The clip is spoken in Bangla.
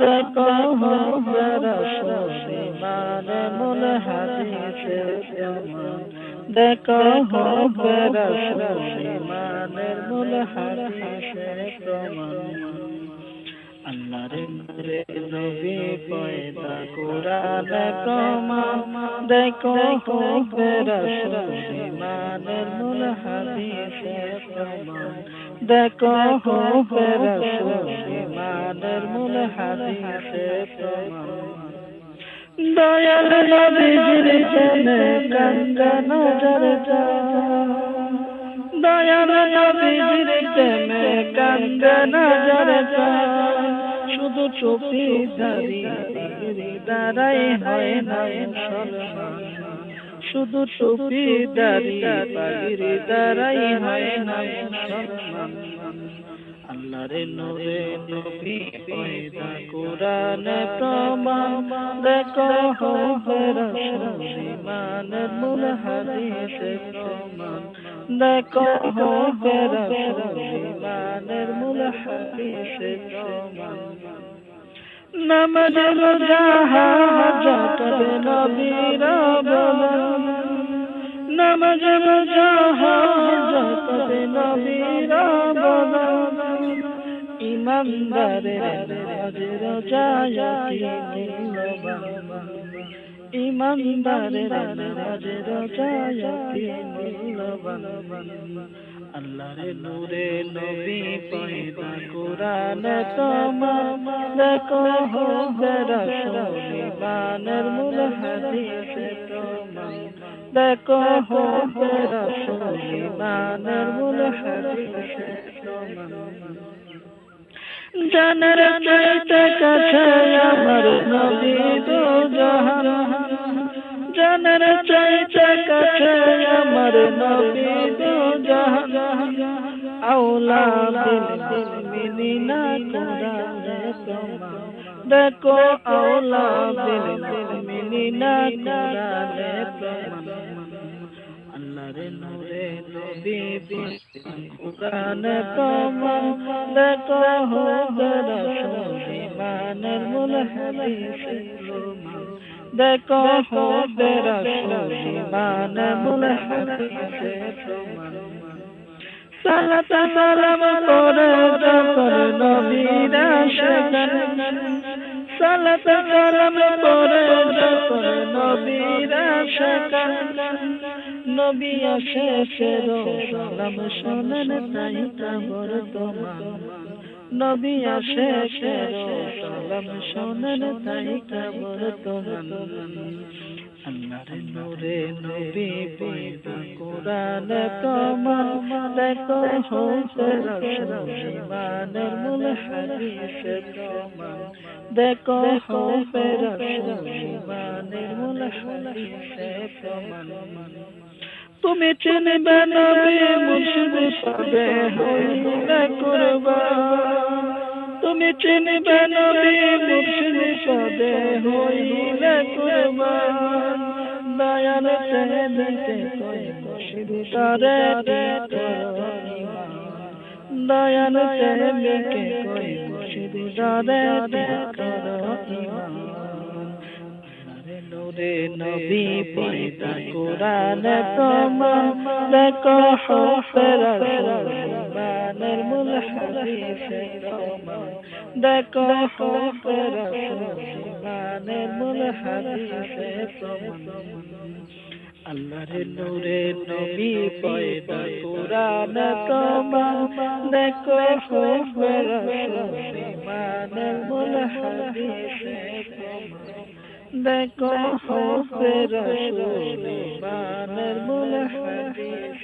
দেখো মূল হাদিসের দেখো মানে মূল প্রমাণ আল্লাহর নূরে নবী পয়দা কোরআন প্রমাণ দেখো রসুল ইমানের মূল হাদিসের প্রমাণ দেখো রসুল ইমানের মূল হাদিসের প্রমাণ। দয়াল নবীজির জনে গঙ্গা নজর দয়াল নবীজির চোখে দাঁড়িয়ে দাঁড়াই হয় না শুধু টুপি দাঁড়িয়ে পাগিরি দাঁড়াই হয় না মুসলমান আল্লাহরে নূরে নবী পয়দা কোরআন প্রমাণ দেখো রসুল ইমানের মূল হাদিস প্রমাণ। দেখো রসুল ইমানের মূল হাদিস প্রমাণ। নামাজ রোজা হাজত নবীর বলন নামাজ রোজা হাজত নবীর বলন ইমানদারের নামাজ রোজা ইমানদারের নামাজ রোজা মূল্যবান। আল্লাহর নূরে নবী পয়দা কোরআন তোমার দেখো হো রসুল ইমানের মূল হাদিস প্রমাণ দেখো হো রসুল ইমানের মূল হাদিস জানার চাইতে কাছে আমার নবী দো জাহান। জানার চাইতে কাছে আমার নবী প্রমাণ দেখো আউলা বিল মুমিনিনা কুরানে প্রমাণ আল্লাহর নূরে নবী কুরআন প্রমাণ দেখো মূল প্রমাণ দেখো মূল প্রমাণ সালাত সালাম করে যখন নবীরা শেখান সালাত সালাম করে যখন নবীরা শেখান নবী আসে ফেরো সালাম শোনেন তাই খবর তোমার নবী আসে সালাম শোনেন তাই খবর তোমার আল্লাহর নূরে নবী পয়দা কোরআন প্রমাণ দেখো হো রসুল ইমানের মূল হাদিস প্রমাণ দেখো ইমানের মূল হাদিস প্রমাণ তুমি চিনবে নবী মুর্শিদ পাবে হইলে কুরবান তুমি দয়ান চেন মুর্শিদ পাবে হইলে কুরবান দয়াল চেহেদিতে কই নবী পয়দা কোরআন প্রমাণ দেখো হফের মানের মূল হাদিস প্রমাণ দেখো হফের মানের মূল হাদিস প্রমাণ আল্লাহর নূরে নবী পয়দা কোরআন প্রমাণ দেখো হফের মূল হাদিস প্রমাণ দেখো রসুল বানের মূল হাদিস